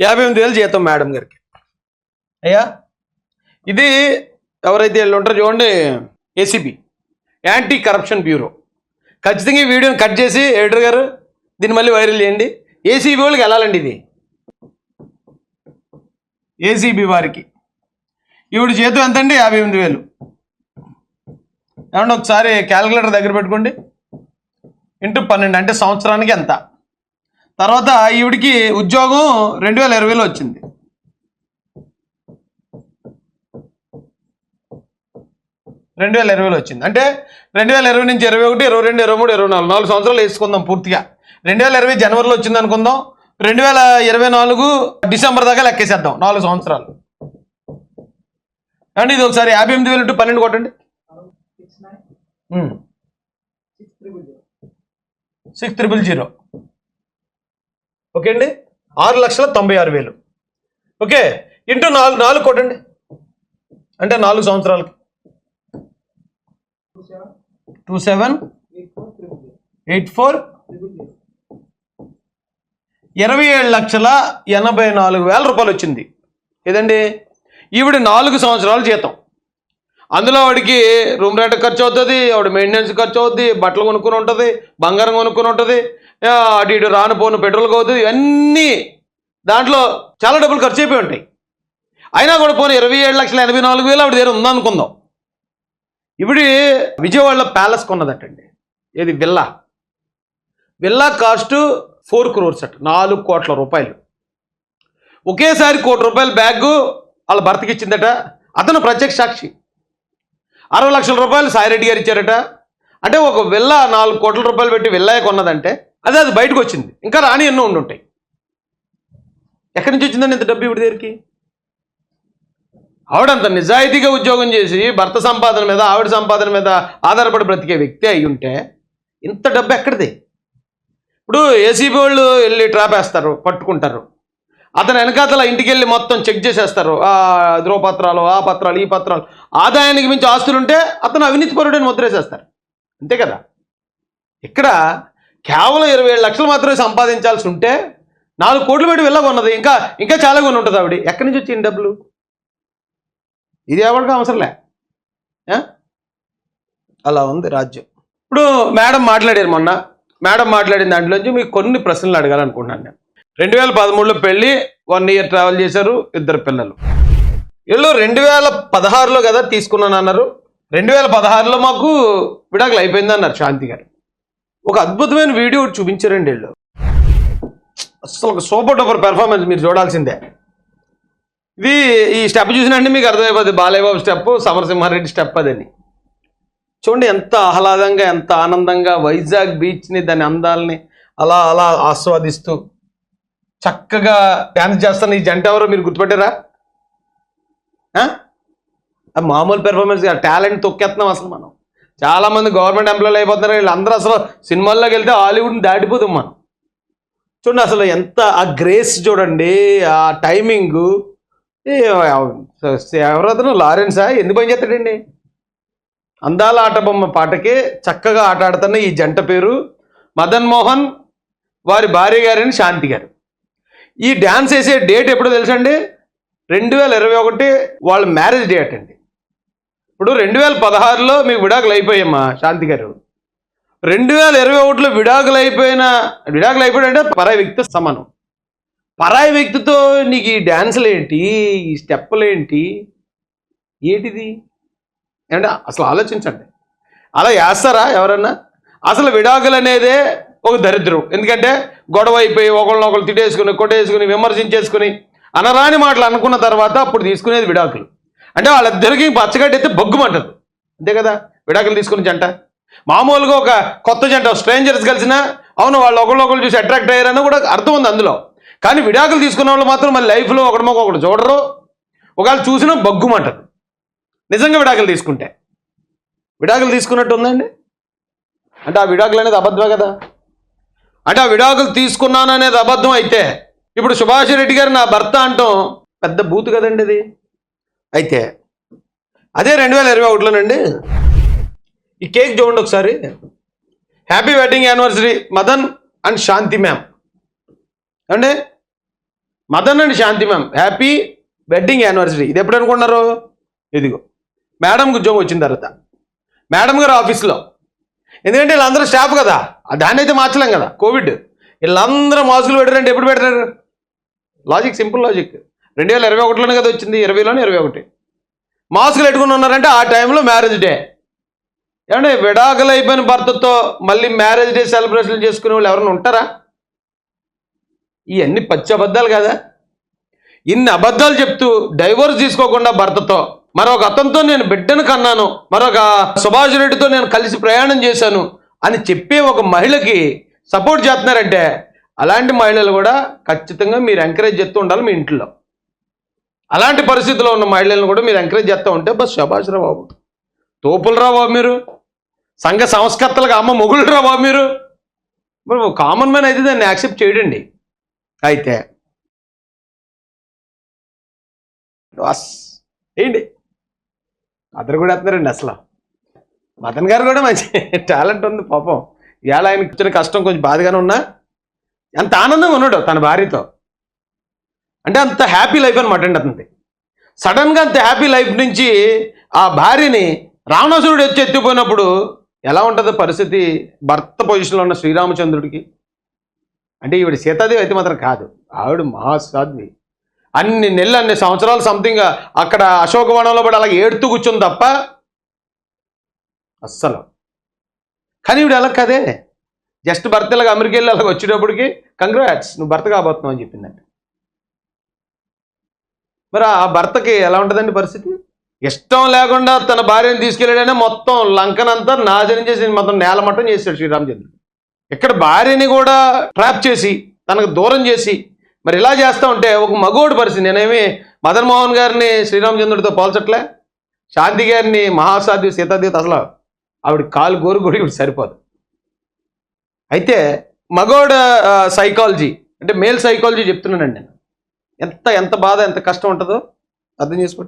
యాభై ఎనిమిది వేలు జీతం మేడం గారికి. అయ్యా ఇది ఎవరైతే వీళ్ళు ఉంటారో చూడండి ఏసీబీ యాంటీ కరప్షన్ బ్యూరో. ఖచ్చితంగా ఈ వీడియోని కట్ చేసి ఎడిటర్ గారు దీన్ని మళ్ళీ వైరల్ చేయండి. ఏసీబీ వాళ్ళకి వెళ్ళాలండి ఇది. ఏసీబీ వారికి. ఈవిడ జీతం ఎంతండి? యాభై ఎనిమిది వేలు. ఏమంటే ఒకసారి క్యాలిక్యులేటర్ దగ్గర పెట్టుకోండి. ఇంటూ పన్నెండు అంటే సంవత్సరానికి ఎంత? తర్వాత ఈవిడికి ఉద్యోగం రెండు వేల ఇరవైలో వచ్చింది. రెండు వేల ఇరవైలో వచ్చింది. అంటే రెండు వేల ఇరవై నుంచి ఇరవై ఒకటి ఇరవై రెండు ఇరవై మూడు ఇరవై నాలుగు నాలుగు సంవత్సరాలు వేసుకుందాం పూర్తిగా. రెండు వేల ఇరవై జనవరిలో వచ్చింది అనుకుందాం. రెండు వేల ఇరవై నాలుగు డిసెంబర్ దాకా లెక్కేసేద్దాం నాలుగు సంవత్సరాలు. అండి ఇది ఒకసారి యాభై ఎనిమిది వేలు పన్నెండు కొట్టండి. సిక్స్ త్రిబుల్ జీరో ఓకే అండి? ఆరు లక్షల తొంభై ఆరు వేలు. ఓకే? ఇంటూ నాలుగు నాలుగు కొట్టండి. అంటే నాలుగు సంవత్సరాలకి. Two seven. Eight four. ఇరవై ఏడు లక్షల ఎనభై నాలుగు వేల రూపాయలు వచ్చింది. ఏదండి? ఈవిడ నాలుగు సంవత్సరాలు జీతం. అందులో ఆవిడకి రూమ్ రెంట్ ఖర్చు అవుతుంది ఆవిడ మెయింటెనెన్స్ ఖర్చు అవుతుంది బట్టలు కొనుక్కుని ఉంటుంది బంగారం కొనుక్కుని ఉంటుంది అటు ఇటు రాను పోను పెట్రోల్ కోదు ఇవన్నీ దాంట్లో చాలా డబ్బులు ఖర్చు అయిపోయి ఉంటాయి. అయినా కూడా పోనీ ఇరవై ఏడు లక్షల ఎనభై నాలుగు వేలు ఆవిడ దగ్గర ఉందనుకుందాం ఇవిడి విజయవాడలో ప్యాలెస్ కొన్నదటండి. ఏది? Villa. Villa cost four crores అట నాలుగు కోట్ల రూపాయలు. ఒకేసారి కోటి రూపాయల బ్యాగ్ వాళ్ళ భర్తకి ఇచ్చిందట అతను ప్రత్యక్ష సాక్షి. అరవై లక్షల రూపాయలు సాయిరెడ్డి గారు ఇచ్చారట. అంటే ఒక విల్లా నాలుగు కోట్ల రూపాయలు పెట్టి విల్లాయే కొన్నదంటే అదే అది బయటకు వచ్చింది ఇంకా రాని ఎన్నో ఉండుంటాయి. ఎక్కడి నుంచి వచ్చిందండి ఇంత డబ్బు ఇవిడి దగ్గరికి? ఆవిడంత నిజాయితీగా ఉద్యోగం చేసి భర్త సంపాదన మీద ఆవిడ సంపాదన మీద ఆధారపడి బ్రతికే వ్యక్తి అయి ఉంటే ఇంత డబ్బు ఎక్కడిది? ఇప్పుడు ఏసీబీ వాళ్ళు వెళ్ళి ట్రాప్ వేస్తారు పట్టుకుంటారు. అతను వెనకాతల ఇంటికి వెళ్ళి మొత్తం చెక్ చేసేస్తారు. ఆ ధ్రువపత్రాలు ఆ పత్రాలు ఈ పత్రాలు. ఆదాయానికి మించి ఆస్తులు ఉంటే అతను అవినీతి పరుడని ముద్రేసేస్తారు. అంతే కదా? ఇక్కడ కేవలం ఇరవై ఏడు లక్షలు మాత్రమే సంపాదించాల్సి ఉంటే నాలుగు కోట్లు పెట్టి వెళ్ళగొన్నది ఇంకా ఇంకా చాలా కొన్ని ఉంటుంది ఆవిడ. ఎక్కడి నుంచి వచ్చింది డబ్బులు? ఇది ఎవరికి అవసరంలే? అలా ఉంది రాజ్యం. ఇప్పుడు మేడం మాట్లాడారు మొన్న. మేడం మాట్లాడిన దాంట్లోంచి మీకు కొన్ని ప్రశ్నలు అడగాలనుకుంటున్నాను నేను. రెండు వేల పదమూడులో పెళ్ళి వన్ ఇయర్ ట్రావెల్ చేశారు ఇద్దరు పిల్లలు. వీళ్ళు రెండు వేల పదహారులో కదా తీసుకున్నాను అన్నారు రెండు వేల పదహారులో మాకు విడాకులు అయిపోయింది అన్నారు శాంతి గారు. ఒక అద్భుతమైన వీడియో చూపించారండి వీళ్ళు. అసలు ఒక సూపర్ డూపర్ పెర్ఫార్మెన్స్ మీరు చూడాల్సిందే. ఇది ఈ స్టెప్ చూసినండి మీకు అర్థమైపోద్ది బాలయ్యబాబు స్టెప్ సమరసింహారెడ్డి స్టెప్ అదని. చూడండి ఎంత ఆహ్లాదంగా ఎంత ఆనందంగా వైజాగ్ బీచ్ని దాని అందాలని అలా అలా ఆస్వాదిస్తూ చక్కగా డ్యాన్స్ చేస్తున్న ఈ జంట ఎవరో మీరు గుర్తుపెట్టారా? ఆ? మామూలు పెర్ఫార్మెన్స్ టాలెంట్ తొక్కేస్తున్నాం అసలు మనం. చాలా మంది గవర్నమెంట్ ఎంప్లాయీలు అయిపోతున్నారు. వీళ్ళందరూ అసలు సినిమాల్లోకి వెళ్తే హాలీవుడ్ని దాటిపోతాం మనం చూడండి అసలు ఎంత ఆ గ్రేస్ చూడండి ఆ టైమింగ్ ఎవరతను లారెన్సా? ఎందుకు పని చేస్తాడండి? అందాల ఆట బొమ్మ పాటకి చక్కగా ఆట ఆడుతున్న ఈ జంట పేరు మదన్ మోహన్ వారి భార్య గారిని శాంతి గారు. ఈ డ్యాన్స్ వేసే డేట్ ఎప్పుడో తెలుసండి? రెండు వేల ఇరవై ఒకటి వాళ్ళ మ్యారేజ్ డేట్ అండి. ఇప్పుడు రెండు వేల పదహారులో మీకు విడాకులు అయిపోయామ్మా శాంతి గారు. రెండు వేల ఇరవై ఒకటిలో విడాకులు అయిపోయిన విడాకులు అయిపోయాడంటే పరాయి వ్యక్తి సమానం. పరాయి వ్యక్తితో నీకు ఈ డ్యాన్సులు ఏంటి ఈ స్టెప్పులు ఏంటి ఏంటిది? అంటే అసలు ఆలోచించండి. అలా వేస్తారా ఎవరన్నా? అసలు విడాకులు అనేదే ఒక దరిద్రం. ఎందుకంటే గొడవ అయిపోయి ఒకళ్ళనొకళ్ళు తిట్టేసుకుని కొట్టేసుకుని విమర్శించేసుకుని అనరాని మాటలు అనుకున్న తర్వాత అప్పుడు తీసుకునేది విడాకులు. అంటే వాళ్ళిద్దరికి పచ్చగడ్డైతే బొగ్గుమంటది. అంతే కదా? విడాకులు తీసుకుని జంట. మామూలుగా ఒక కొత్త జంట స్ట్రేంజర్స్ కలిసినా అవును వాళ్ళు ఒకళ్ళొకళ్ళు చూసి అట్రాక్ట్ అయ్యారని కూడా అర్థం ఉంది అందులో. కానీ విడాకులు తీసుకున్న వాళ్ళు మాత్రం మళ్ళీ లైఫ్లో ఒకటి ఒకటి చూడరు. ఒకవేళ చూసినా బగ్గుమంటది. నిజంగా విడాకులు తీసుకుంటే. విడాకులు తీసుకున్నట్టు ఉందండి? అంటే ఆ విడాకులు అనేది అబద్ధమే కదా? అంటే ఆ విడాకులు తీసుకున్నాను అనేది అబద్ధం అయితే ఇప్పుడు సుభాష్ రెడ్డి గారు నా భర్త అంటాం పెద్ద బూతు కదండి అది అయితే అదే రెండు వేల ఇరవై ఒకటిలోనండి. ఈ కేక్ చూడండి ఒకసారి. Happy wedding anniversary Madan and Shanti ma'am అండి Madan and Shanti ma'am happy wedding anniversary ఇది ఎప్పుడు అనుకున్నారు ఇదిగో. మేడంకి ఉద్యోగం వచ్చిన తర్వాత. మేడం గారు ఆఫీస్లో. ఎందుకంటే వీళ్ళందరూ స్టాఫ్ కదా. దాన్ని అయితే మార్చలేం కదా. కోవిడ్ వీళ్ళందరూ మాస్కులు పెట్టారంటే ఎప్పుడు పెట్టారు లాజిక్ సింపుల్ లాజిక్ రెండు వేల ఇరవై ఒకటిలోనే కదా వచ్చింది ఇరవైలోనే ఇరవై ఒకటి. మాస్కులు పెట్టుకుని ఉన్నారంటే ఆ టైంలో మ్యారేజ్ డే ఏమంటే విడాకులు అయిపోయిన భర్తతో మళ్ళీ మ్యారేజ్ డే సెలబ్రేషన్ చేసుకునే వాళ్ళు ఎవరైనా ఉంటారా? ఇవన్నీ పచ్చి అబద్ధాలు కదా. ఇన్ని అబద్ధాలు చెప్తూ డైవోర్స్ తీసుకోకుండా భర్తతో మరొక అతనితో నేను బిడ్డను కన్నాను మరొక సుభాష్ రెడ్డితో నేను కలిసి ప్రయాణం చేశాను అని చెప్పే ఒక మహిళకి సపోర్ట్ చేస్తున్నారంటే అలాంటి మహిళలు కూడా ఖచ్చితంగా మీరు ఎంకరేజ్ చేస్తూ ఉండాలి మీ ఇంట్లో. అలాంటి పరిస్థితిలో ఉన్న మహిళలను కూడా మీరు ఎంకరేజ్ చేస్తూ ఉంటే బస్ శభాష్రా బాబు. తోపులరా బాబు మీరు. సంఘ సంస్కర్తలకు అమ్మ మొగులు రా బాబు మీరు. మరి కామన్ మ్యాన్ అయితే దాన్ని యాక్సెప్ట్ చేయడండి. అయితే. వాస్ ఏంటి? అతను కూడా వేస్తున్నారండి అసలు. మదన్ గారు కూడా మంచి టాలెంట్ ఉంది పాపం. ఇవాళ ఆయనకి వచ్చిన కష్టం కొంచెం బాధగానే ఉన్నా. ఎంత ఆనందంగా ఉన్నాడు తన భార్యతో. అంటే అంత హ్యాపీ లైఫ్ అనమాట అండి అతనిది. సడన్గా అంత హ్యాపీ లైఫ్ నుంచి ఆ భార్యని రావణాసురుడు వచ్చి ఎత్తిపోయినప్పుడు ఎలా ఉంటుంది పరిస్థితి? భర్త పొజిషన్లో ఉన్న శ్రీరామచంద్రుడికి. అంటే ఈవిడ సీతాదేవి అయితే మాత్రం కాదు. ఆవిడ మహాసాధ్వి. అన్ని నెలలు అన్ని సంవత్సరాలు సంథింగ్ అక్కడ అశోకవనంలో పడి అలా ఏడుతూ కూర్చుంది తప్ప అస్సలు. కానీ ఈవిడ అలా కదే? జస్ట్ భర్త ఇలాగ అమెరికా వెళ్ళి అలాగ వచ్చేటప్పటికి కంగ్రాట్స్ నువ్వు భర్త కాబోతున్నావు అని చెప్పిందండి మరి ఆ భర్తకి ఎలా ఉంటుందండి పరిస్థితి? ఇష్టం లేకుండా తన భార్యను తీసుకెళ్ళాడనే మొత్తం లంకనంతా నాశనం చేసి మొత్తం నేలమట్టం చేశాడు శ్రీరామచంద్రుడు. ఇక్కడ భార్యని కూడా ట్రాప్ చేసి తనకు దూరం చేసి మరి ఇలా చేస్తూ ఉంటే ఒక మగోడు పరిస్థితి. నేనేమి మదన్ మోహన్ గారిని శ్రీరామచంద్రుడితో పోల్చట్లే? శాంతి గారిని మహాసాధ్వి సీతాదేవి అసలు ఆవిడ కాలు గోరు గోడి ఇవి సరిపోదు. అయితే మగోడ సైకాలజీ అంటే మేల్ సైకాలజీ చెప్తున్నానండి నేను. ఎంత ఎంత బాధ ఎంత కష్టం ఉంటుందో అర్థం చేసుకోండి